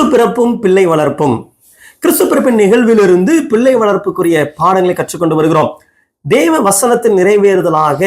கிறிஸ்து பிறப்பும் பிள்ளை வளர்ப்பும். கிறிஸ்து பிறப்பின் நிகழ்விலிருந்து பிள்ளை வளர்ப்புக்குரிய பாடங்களை கற்றுக்கொண்டு வருகிறோம். தேவ வசனத்தின் நிறைவேறுதலாக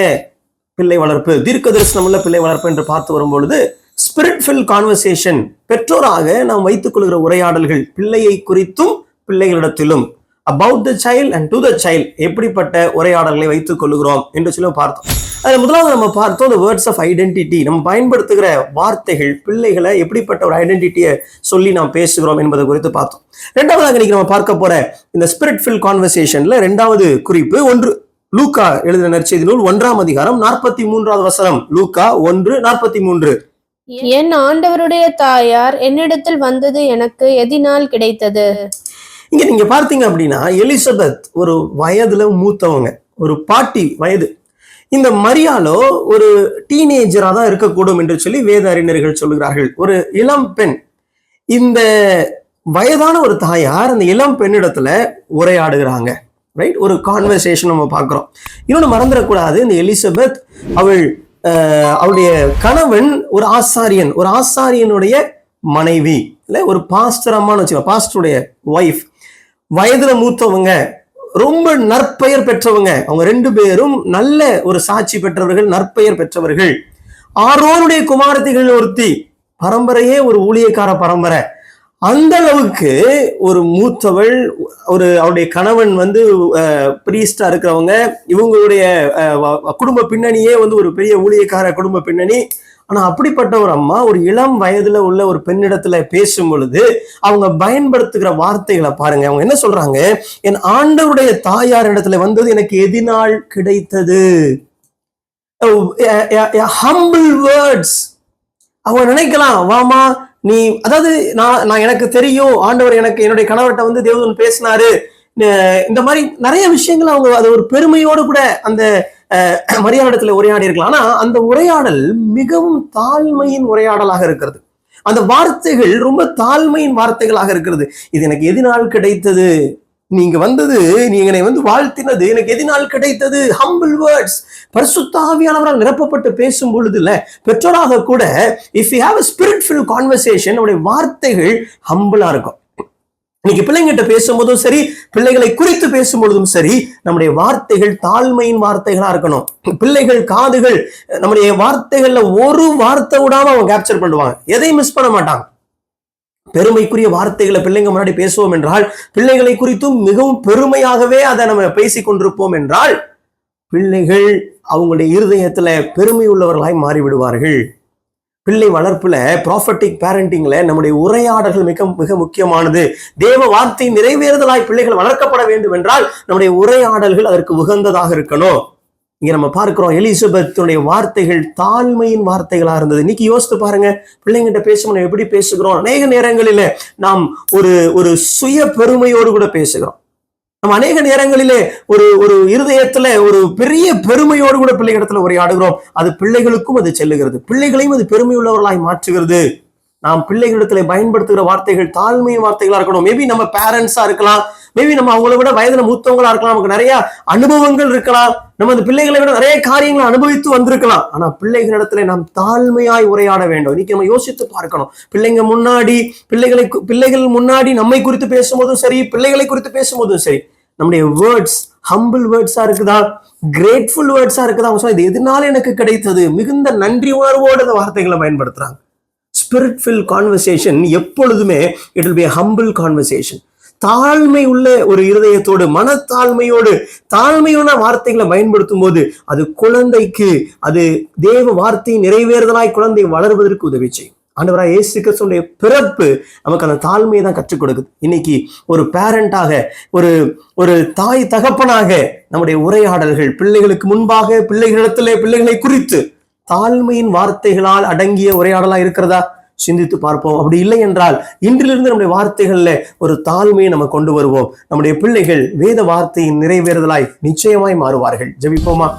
பிள்ளை வளர்ப்பு தீர்க்க தரிசனம் உள்ள பிள்ளை வளர்ப்பு என்று பார்த்து வரும்பொழுது ஸ்பிரிட் ஃபில் கான்வர்சேஷன் பெற்றோராக நாம் வைத்துக் கொள்கிற உரையாடல்கள் பிள்ளையை குறித்தும் பிள்ளைகளிடத்திலும். About the child and to the child எப்படிப்பட்ட உரையாடல்களை வைத்துக் கொள்கிறோம் என்று சொல்லி பார்த்தோம். அதில் முதலாவது நம்ம பார்த்தோம் இந்த வேர்ட்ஸ் ஆஃப் ஐடென்டிட்டி நம்ம பயன்படுத்துகிற வார்த்தைகள் பிள்ளைகளை எப்படிப்பட்ட ஒரு ஐடென்டிட்டியை சொல்லி நாம் பேசுகிறோம் என்பதை குறித்து பார்த்தோம். ரெண்டாவதாக இன்னைக்கு நம்ம பார்க்க போற இந்த ஸ்பிரிட் ஃபில் கான்வர்சேஷன்ல ரெண்டாவது குறிப்பு ஒன்று. லூக்கா எழுதின நற்செய்தி நூல் ஒன்றாம் அதிகாரம் நாற்பத்தி மூன்றாவது வசனம். லூக்கா ஒன்று நாற்பத்தி மூன்று. என் ஆண்டவருடைய தாயார் என்னிடத்தில் வந்தது எனக்கு எதினால் கிடைத்தது. இங்கே நீங்கள் பார்த்தீங்க அப்படின்னா எலிசபெத் ஒரு வயதில் மூத்தவங்க ஒரு பாட்டி வயது. இந்த மரியாலோ ஒரு டீனேஜராக தான் இருக்கக்கூடும் என்று சொல்லி வேத அறிஞர்கள் சொல்லுகிறார்கள். ஒரு இளம் பெண். இந்த வயதான ஒரு தாயார் அந்த இளம் பெண்ணிடத்துல உரையாடுகிறாங்க. ரைட் ஒரு கான்வர்சேஷன் நம்ம பார்க்குறோம். இன்னொன்று மறந்துடக்கூடாது இந்த எலிசபெத் அவள் அவளுடைய கணவன் ஒரு ஆசாரியன். ஒரு ஆசாரியனுடைய மனைவி. இல்லை ஒரு பாஸ்டர் அம்மான்னு வச்சுக்கோ பாஸ்டருடைய ஒய்ஃப் வயதுல மூத்தவங்க ரொம்ப நற்பெயர் பெற்றவங்க அவங்க ரெண்டு பேரும் நல்ல ஒரு சாட்சி பெற்றவர்கள் நற்பெயர் பெற்றவர்கள். ஆரோனுடைய குமாரத்திகள் ஒருத்தி பரம்பரையே ஒரு ஊழியக்கார பரம்பரை. அந்த அளவுக்கு ஒரு மூத்தவள் ஒரு அவருடைய கணவன் வந்து பிரீஸ்டா இருக்கிறவங்க இவங்களுடைய குடும்ப பின்னணியே வந்து ஒரு பெரிய ஊழியக்கார குடும்ப பின்னணி. ஆனா அப்படிப்பட்ட ஒரு அம்மா ஒரு இளம் வயதுல உள்ள ஒரு பெண்ணிடத்துல பேசும் பொழுது அவங்க பயன்படுத்துகிற வார்த்தைகளை பாருங்க. அவங்க என்ன சொல்றாங்க? என் ஆண்டவருடைய தாயார் இடத்துல வந்தது எனக்கு எதினால் கிடைத்தது. ஹம்பிள் வேர்ட்ஸ் அவங்க நினைக்கலாம் வாமா நீ அதாவது நான் நான் எனக்கு தெரியும் ஆண்டவர் எனக்கு என்னுடைய கணவர்கிட்ட வந்து தேவதன் பேசினாரு. இந்த மாதிரி நிறைய விஷயங்கள் அவங்க அது ஒரு பெருமையோடு கூட அந்த மரியாதத்தில் உரையாடி இருக்கலாம். ஆனா அந்த உரையாடல் மிகவும் தாழ்மையின் உரையாடலாக இருக்கிறது. அந்த வார்த்தைகள் ரொம்ப தாழ்மையின் வார்த்தைகளாக இருக்கிறது. இது எனக்கு எதினால் கிடைத்தது? நீங்க வந்தது நீங்க என்னை வந்து வாழ்த்தினது எனக்கு எதினால் கிடைத்தது? ஹம்பிள் வேர்ட்ஸ் பரிசுத்தாவியானவரால் நிரப்பப்பட்டு பேசும் பொழுது இல்ல பெற்றோராக கூட if you have a spirit fill conversation நம்முடைய வார்த்தைகள் ஹம்பிளா இருக்கும். இன்னைக்கு பிள்ளைங்கிட்ட பேசும்போதும் சரி பிள்ளைகளை குறித்து பேசும்பொழுதும் சரி நம்முடைய வார்த்தைகள் தாழ்மையின் வார்த்தைகளா இருக்கணும். பிள்ளைகள் காதுகள் நம்முடைய வார்த்தைகள்ல ஒரு வார்த்தை விடாம அவங்க கேப்சர் பண்ணுவாங்க எதையும் மிஸ் பண்ண மாட்டாங்க. பெருமைக்குரிய வார்த்தைகளை பிள்ளைங்க முன்னாடி பேசுவோம் என்றால் பிள்ளைகளை குறித்தும் மிகவும் பெருமையாகவே அதை நம்ம பேசிக் கொண்டிருப்போம் என்றால் பிள்ளைகள் அவங்களுடைய இருதயத்துல பெருமை உள்ளவர்களாய் மாறிவிடுவார்கள். பிள்ளை வளர்ப்புல ப்ராஃபட்டிக் பேரண்டிங்ல நம்முடைய உரையாடல்கள் மிக மிக முக்கியமானது. தேவ வார்த்தை நிறைவேறுதலாய் பிள்ளைகள் வளர்க்கப்பட வேண்டும் என்றால் நம்முடைய உரையாடல்கள் அதற்கு உகந்ததாக இருக்கணும். இங்க நம்ம பார்க்கிறோம் எலிசபெத்துடைய வார்த்தைகள் தாழ்மையின் வார்த்தைகளா இருந்தது. இன்னைக்கு யோசித்து பாருங்க பிள்ளைங்கிட்ட பேசும்போது எப்படி பேசுகிறோம்? அநேக நேரங்களில நாம் ஒரு ஒரு சுய பெருமையோடு கூட பேசுகிறோம். நம்ம அநேக நேரங்களிலே ஒரு ஒரு இருதயத்துல ஒரு பெரிய பெருமையோடு கூட பிள்ளைகளிடத்துல உரையாடுகிறோம். அது பிள்ளைகளுக்கும் அது செல்லுகிறது. பிள்ளைகளையும் அது பெருமையுள்ளவர்களாய் மாற்றுகிறது. நாம் பிள்ளைகளிடத்துல பயன்படுத்துகிற வார்த்தைகள் தாழ்மை வார்த்தைகளா இருக்கணும். மேபி நம்ம பேரண்ட்ஸா இருக்கலாம். மேபி நம்ம அவங்கள விட வயதுல மூத்தவங்களா இருக்கலாம். நமக்கு நிறைய அனுபவங்கள் இருக்கலாம். நம்ம அந்த பிள்ளைகளை விட நிறைய காரியங்களை அனுபவித்து வந்திருக்கலாம். ஆனா பிள்ளைகளிடத்துல நாம் தாழ்மையாய் உரையாட வேண்டும். இன்னைக்கு நம்ம யோசித்து பார்க்கணும். பிள்ளைங்க முன்னாடி பிள்ளைகளை பிள்ளைகள் முன்னாடி நம்மை குறித்து பேசும்போதும் சரி பிள்ளைகளை குறித்து பேசும்போதும் சரி நம்முடைய வேர்ட்ஸ் ஹம்பிள் வேர்ட்ஸா இருக்குதா? கிரேட்ஃபுல் வேர்ட்ஸா இருக்குதா? அவங்க சொன்னா இது எதனால எனக்கு கிடைத்தது? மிகுந்த நன்றி உணர்வோடு அந்த வார்த்தைகளை பயன்படுத்துறாங்க. ஸ்பிரிட் ஃபில் கான்வர்சேஷன் எப்பொழுதுமே it will be humble conversation தாழ்மை உள்ள ஒரு இருதயத்தோடு மனத்தாழ்மையோடு தாழ்மையான வார்த்தைகளை பயன்படுத்தும் போது அது குழந்தைக்கு அது தேவ வார்த்தை நிறைவேறுதலாய் குழந்தை வளர்வதற்கு உதவி செய்யும். ஆண்டவராக இயேசு கிறிஸ்துடைய பிறப்பு நமக்கு அந்த தாழ்மையை தான் கற்றுக் கொடுக்குது. இன்னைக்கு ஒரு பேரண்டாக ஒரு ஒரு தாய் தகப்பனாக நம்முடைய உரையாடல்கள் பிள்ளைகளுக்கு முன்பாக பிள்ளைகளிடத்திலே பிள்ளைகளை குறித்து தாழ்மையின் வார்த்தைகளால் அடங்கிய உரையாடலா இருக்கிறதா? சிந்தித்து பார்ப்போம். அப்படி இல்லை என்றால் இன்றிலிருந்து நம்முடைய வார்த்தைகள்ல ஒரு தாழ்மையை நம்ம கொண்டு வருவோம். நம்முடைய பிள்ளைகள் வேத வார்த்தையின் நிறைவேறுதலாய் நிச்சயமாய் மாறுவார்கள். ஜபிப்போமா?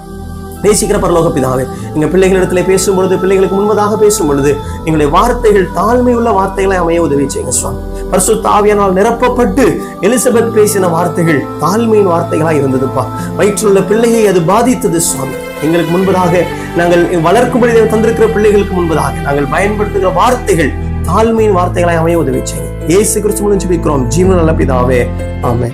நேசிக்கிற பரலோக பிதாவே எங்க பிள்ளைகளிடத்துல பேசும் பொழுது பிள்ளைகளுக்கு முன்பதாக பேசும் பொழுது எங்களுடைய வார்த்தைகள் தாழ்மை உள்ள வார்த்தைகளை அமைய உதவி செய்யுங்க சுவாமி. பரிசு தாவியனால் நிரப்பப்பட்டு எலிசபெத் பேசின வார்த்தைகள் தாழ்மையின் வார்த்தைகளா இருந்ததுப்பா. வயிற்றுள்ள பிள்ளையை அது பாதித்தது சுவாமி. எங்களுக்கு முன்பதாக நாங்கள் வளர்க்கும்படி தந்திருக்கிற பிள்ளைகளுக்கு முன்பதாக நாங்கள் பயன்படுத்துகிற வார்த்தைகள் தாழ்மையின் வார்த்தைகளை அமைய உதவி செய்யும் ஏசு கிறிஸ்து முடிஞ்சு ஜீவன் நல்ல பிதாவே ஆமே